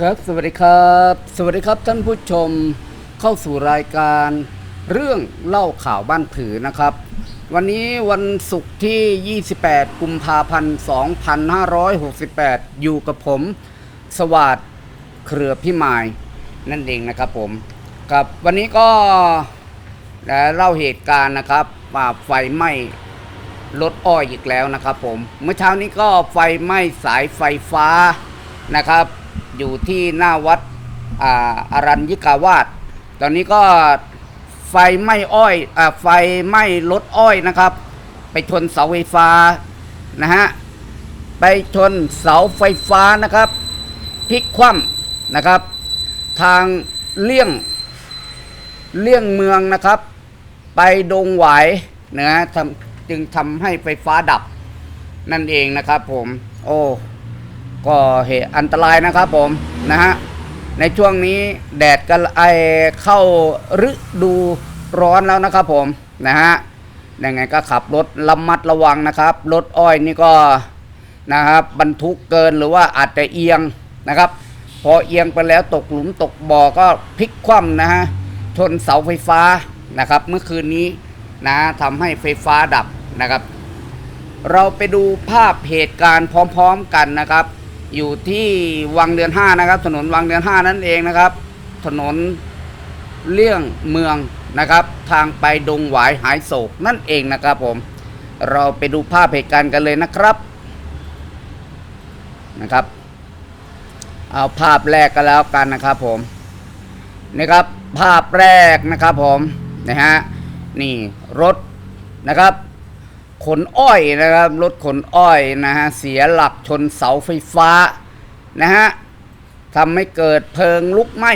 ครับสวัสดีครับ สวัสดีครับท่านผู้ชมเข้าสู่รายการ เรื่องเล่าข่าวบ้านผือนะครับ วันนี้วันศุกร์ที่ 28 กุมภาพันธ์ 2568 อยู่กับผม สวัสดเครือพิมายนั่นเองนะครับผมครับวันนี้ก็เล่าเหตุการณ์นะครับว่าไฟไหม้รถอ้อยอีกแล้วนะครับผมเมื่อเช้านี้ก็ไฟไหม้สายไฟฟ้านะครับ อยู่ที่หน้าวัดอาอารัญญิกาวาสตอนนี้ก็ไฟไหม้อ้อยอไฟไหม้รถอ้อยนะครับ ไปชนเสาไฟฟ้านะฮะไปชนเสาไฟฟ้านะครับพลิกคว่ำนะครับ ทางเลี่ยงเลี่ยงเมืองนะครับ ไปดงหวายนะฮะจึงทำให้ไฟฟ้าดับนั่นเองนะครับผม โอ้ ก็เหตุอันตรายนะครับผมนะฮะในช่วงนี้แดดก็ไอเข้าฤดูร้อนแล้วนะครับผมนะฮะยังไงก็ขับรถระมัดระวังนะครับรถอ้อยนี่ก็นะครับบรรทุกเกินหรือว่าอาจจะเอียงนะครับ พอเอียงไปแล้วตกหลุมตกบ่อก็พลิกคว่ำนะฮะชนเสาไฟฟ้านะครับ เมื่อคืนนี้นะทำให้ไฟฟ้าดับนะครับ เราไปดูภาพเหตุการณ์พร้อม ๆ กันนะครับ อยู่ที่วังเดือนห้านะครับ ถนนวังเดือนห้านั่นเองนะครับ ถนนเลี่ยงเมืองนะครับ ทางไปดงหวายหายโศกนั่นเองนะครับผม เราไปดูภาพเหตุการณ์กันเลยนะครับนะครับ เอาภาพแรกกันแล้วกันนะครับผมนะครับภาพแรกนะครับผมนะฮะนี่รถนะครับ ขนอ้อยนะครับ รถขนอ้อยนะฮะเสียหลักชนเสาไฟฟ้านะฮะทำให้เกิดเพลิงลุกไหม้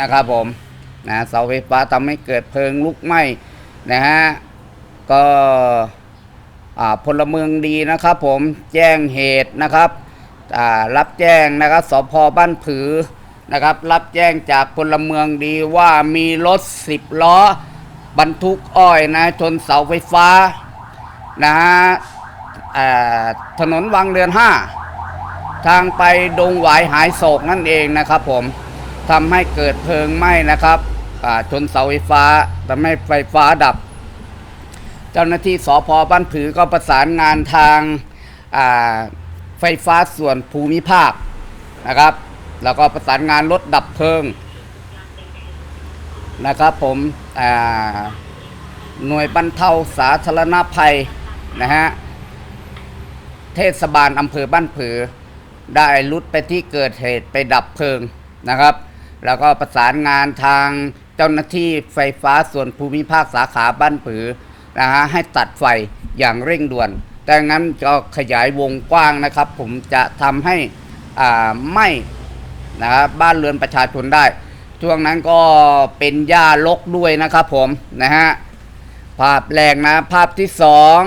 นะครับผมนะเสาไฟฟ้าทำให้เกิดเพลิงลุกไหม้นะฮะก็อ่าพลเมืองดีนะครับผมแจ้งเหตุนะครับอ่ารับแจ้งนะครับสพบ้านผือนะครับ รับแจ้งจากพลเมืองดีว่ามีรถสิบล้อบรรทุกอ้อยนะชนเสาไฟฟ้า นะฮะถนนวังเรือนห้าทางไปดงหวายหายโศกนั่นเองนะครับ ผมทำให้เกิดเพลิงไหม้นะครับชนเสาไฟฟ้าทำให้ไฟฟ้าดับ เจ้าหน้าที่สพบ้านผือก็ประสานงานทางไฟฟ้าส่วนภูมิภาคนะครับ แล้วก็ประสานงานรถดับเพลิงนะครับผมหน่วยบรรเทาสาธารณภัย นะฮะ เทศบาลอำเภอบ้านผือ ได้รุดไปที่เกิดเหตุไปดับเพลิงนะครับ แล้วก็ประสานงานทางเจ้าหน้าที่ไฟฟ้าส่วนภูมิภาคสาขาบ้านผือนะฮะให้ตัดไฟอย่างเร่งด่วน แต่งั้นก็ขยายวงกว้างนะครับ ผมจะทำให้อ่าไม่นะครับบ้านเรือนประชาชนได้ ช่วงนั้นก็เป็นหญ้ารกด้วยนะครับผมนะฮะภาพแรกนะ ภาพที่สอง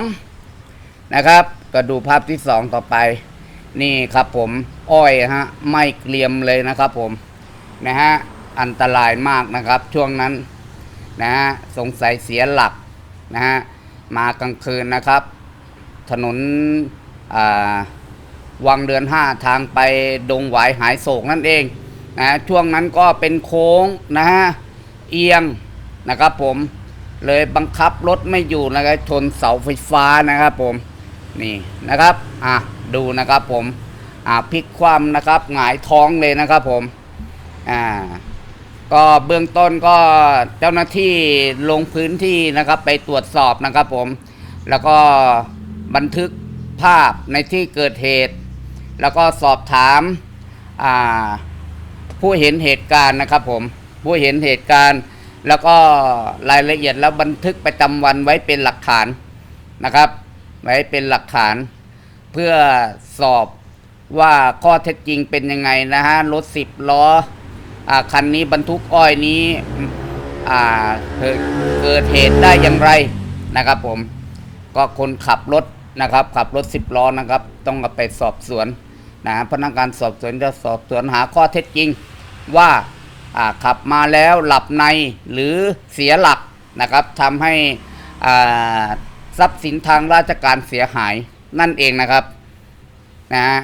นะครับ ก็ดูภาพที่สองต่อไป นี่ครับผมอ้อยฮะไม่เกรียมเลยนะครับผมนะฮะอันตรายมากนะครับ ช่วงนั้นนะฮะสงสัยเสียหลักนะฮะมากลางคืนนะครับ ถนนวังเดือนห้าทางไปดงหวายหายโศกนั่นเองนะช่วงนั้นก็เป็นโค้งนะฮะเอียงนะครับผมเลยบังคับรถไม่อยู่นะครับชนเสาไฟฟ้านะครับผม นี่นะครับอะดูนะครับผมอะพลิกคว่ำนะครับหงายท้องเลยนะครับผมอ่าก็เบื้องต้นก็เจ้าหน้าที่ลงพื้นที่นะครับไปตรวจสอบนะครับผม แล้วก็บันทึกภาพในที่เกิดเหตุ แล้วก็สอบถามอ่าผู้เห็นเหตุการณ์นะครับผมผู้เห็นเหตุการณ์ แล้วก็รายละเอียดแล้วบันทึกประจำวันไว้เป็นหลักฐานนะครับ ไว้เป็นหลักฐาน เพื่อสอบว่าข้อเท็จจริงเป็นยังไงนะฮะรถสิบล้ออคันนี้บรรทุกอ้อยนี้เกิดเหตุได้อย่างไรนะครับผมก็คนขับรถนะครับ ขับรถสิบล้อนะครับ ต้องไปสอบสวนนะพนักงานสอบสวนจะสอบสวนหาข้อเท็จจริงว่าอ่าขับมาแล้วหลับในหรือเสียหลักนะครับทำให้อ่า ทรัพย์สินทางราชการเสียหายนั่นเองนะครับนะฮะ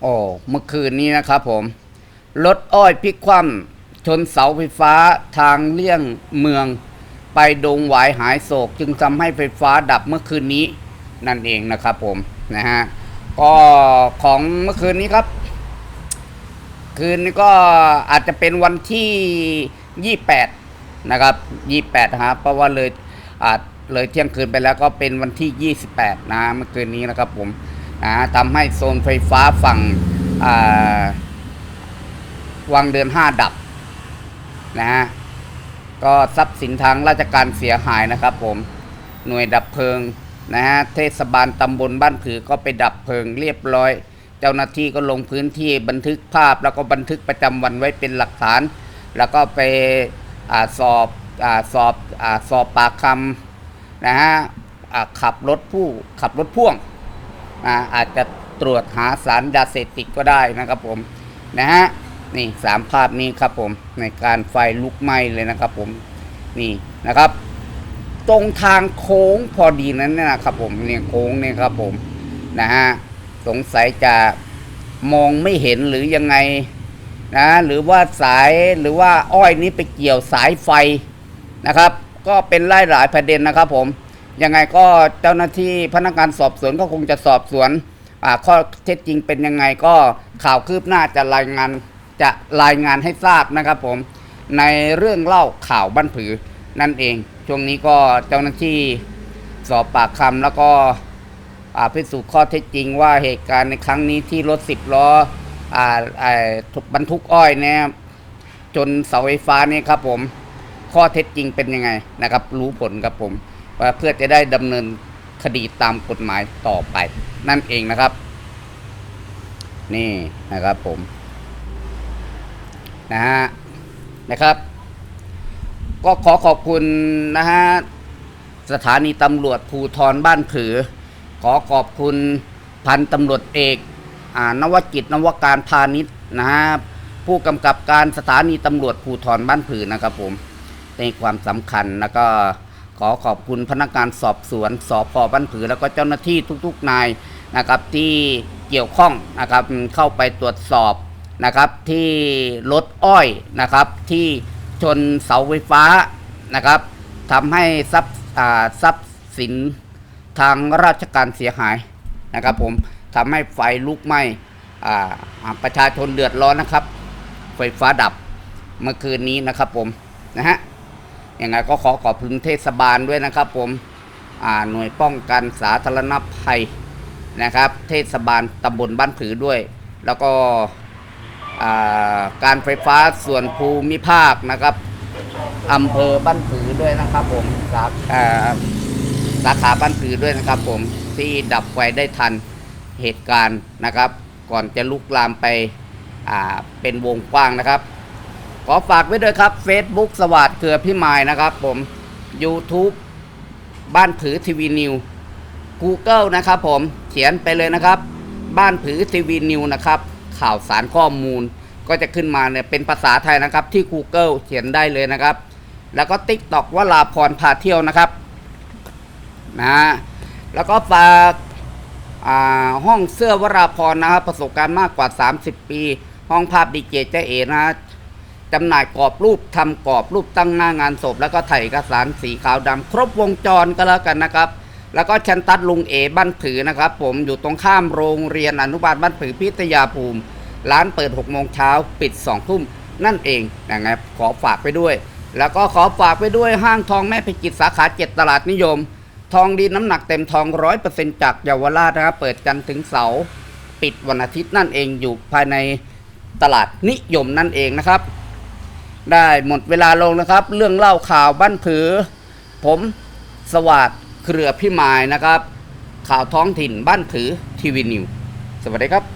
โอ้เมื่อคืนนี้นะครับผมรถอ้อยพลิกคว่ำชนเสาไฟฟ้าทางเลี่ยงเมือง ไปดงหวายหายโศก จึงทำให้ไฟฟ้าดับเมื่อคืนนี้นั่นเองนะครับผมนะฮะก็ของเมื่อคืนนี้ครับ คืนนี้ก็อาจจะเป็นวันที่ 28 นะครับ 28ฮะเพราะว่าเลยอาจ เลยเที่ยงคืนไปแล้วก็เป็นวันที่ 28 นะเมื่อคืนนี้นะครับผมนะทำให้โซนไฟฟ้าฝั่งวังเดือนห้าดับนะฮะก็ทรัพย์สินทางราชการเสียหายนะครับผมหน่วยดับเพลิงนะฮะเทศบาลตำบลบ้านผือก็ไปดับเพลิงเรียบร้อย เจ้าหน้าที่ก็ลงพื้นที่บันทึกภาพ แล้วก็บันทึกประจำวันไว้เป็นหลักฐาน แล้วก็ไปอสอบอสอบอสอบปากคำ นะฮะขับรถผู้ขับรถพ่วงอาอาจจะตรวจหาสารยาเสพติดก็ได้นะครับผมนะฮะนี่สามภาพนี้ครับผมในการไฟลุกไหม้เลยนะครับผมนี่นะครับ ตรงทางโค้งพอดีนั้นนะครับผมเนี่ยโค้งเนี่ยครับผมนะฮะสงสัยจะมองไม่เห็นหรือยังไงนะหรือว่าสายหรือว่าอ้อยนี้ไปเกี่ยวสายไฟนะครับ ก็เป็นไล่หลายประเด็นนะครับผมยังไงก็เจ้าหน้าที่พนักงานสอบสวนก็คงจะสอบสวนข้อเท็จจริงเป็นยังไงก็ข่าวคืบหน้าจะรายงานจะรายงานให้ทราบนะครับผมในเรื่องเล่าข่าวบ้านผือนั่นเอง ช่วงนี้ก็เจ้าหน้าที่สอบปากคำแล้วก็พิสูจน์ข้อเท็จจริงว่าเหตุการณ์ในครั้งนี้ที่รถสิบล้อออบรรทุกอ้อยเนี่ยจนเสาไฟฟ้านี่ครับผม ข้อเท็จจริงเป็นยังไงนะครับ รู้ผลครับผมว่าเพื่อจะได้ดำเนินคดีตามกฎหมายต่อไป นั่นเองนะครับ นี่นะครับผมนะฮะนะครับ ก็ขอขอบคุณนะฮะสถานีตำรวจภูทรบ้านผือ ขอขอบคุณพันตำรวจเอกอ่านวกิจนวการพาณิชย์นะฮะผู้กำกับการสถานีตำรวจภูทรบ้านผือนะครับผม ในความสำคัญแล้วก็ขอขอบคุณพนักงานสอบสวนสพบ้านผือ แล้วก็เจ้าหน้าที่ทุกๆนายนะครับที่เกี่ยวข้องนะครับเข้าไปตรวจสอบนะครับที่รถอ้อยนะครับที่ชนเสาไฟฟ้านะครับทำให้ทรัพย์ทรัพย์สินทางราชการเสียหายนะครับผมทำให้ไฟลุกไหม้ประชาชนเดือดร้อนนะครับ ไฟฟ้าดับเมื่อคืนนี้นะครับผมนะฮะ ยังไงก็ขอขอบคุณเทศบาลด้วยนะครับ ผมหน่วยป้องกันสาธารณภัยนะครับ เทศบาลตำบลบ้านผือด้วย แล้วก็การไฟฟ้าส่วนภูมิภาคนะครับอำเภอบ้านผือด้วยนะครับ ผมสาอ่าสาขาบ้านผือด้วยนะครับ ผมที่ดับไฟได้ทันเหตุการณ์นะครับ ก่อนจะลุกลามไปเป็นวงกว้างนะครับ ขอฝากไว้ด้วยครับ Facebook สวัสดเกลือพี่มายนะครับ ผม YouTube บ้านผือทีวีนิว Google นะครับผมเขียนไปเลยนะครับ บ้านผือทีวีนิวนะครับ ข่าวสารข้อมูลก็จะขึ้นมาเนี่ยเป็นภาษาไทยนะครับ ที่ Google เขียนได้เลยนะครับ แล้วก็ TikTok วลาพรพาเที่ยวนะครับนะฮะแล้วก็ฝากาห้องเสื้อวราพรนะครับ ประสบการณ์มากกว่า 30 ปี ห้องภาพดีเจเจเอนะ จำหน่ายกรอบรูปทำกรอบรูปตั้งหน้างานศพ แล้วก็ถ่ายเอกสารสีขาวดำครบวงจรก็แล้วกันนะครับ แล้วก็ชันตัดลุงเอบ้านผือนะครับ ผมอยู่ตรงข้ามโรงเรียนอนุบาลบ้านผือพิทยาภูมิ ร้านเปิด6โมงเช้าปิด2ทุ่มนั่นเองนะครับขอฝากไปด้วย แล้วก็ขอฝากไปด้วยห้างทองแม่พิจิตรสาขา 7 ตลาดนิยม ทองดีน้ำหนักเต็มทองร้อยเปอร์เซ็นต์จากเยาวราชนะครับเปิดกันทร์ถึงเสาร์ปิดวันอาทิตย์นั่นเองอยู่ภายในตลาดนิยมนั่นเองนะครับ ได้หมดเวลาลงนะครับ เรื่องเล่าข่าวบ้านผือ ผมสวัสดเครือพิมายนะครับ ข่าวท้องถิ่นบ้านผือทีวีนิวสวัสดีครับ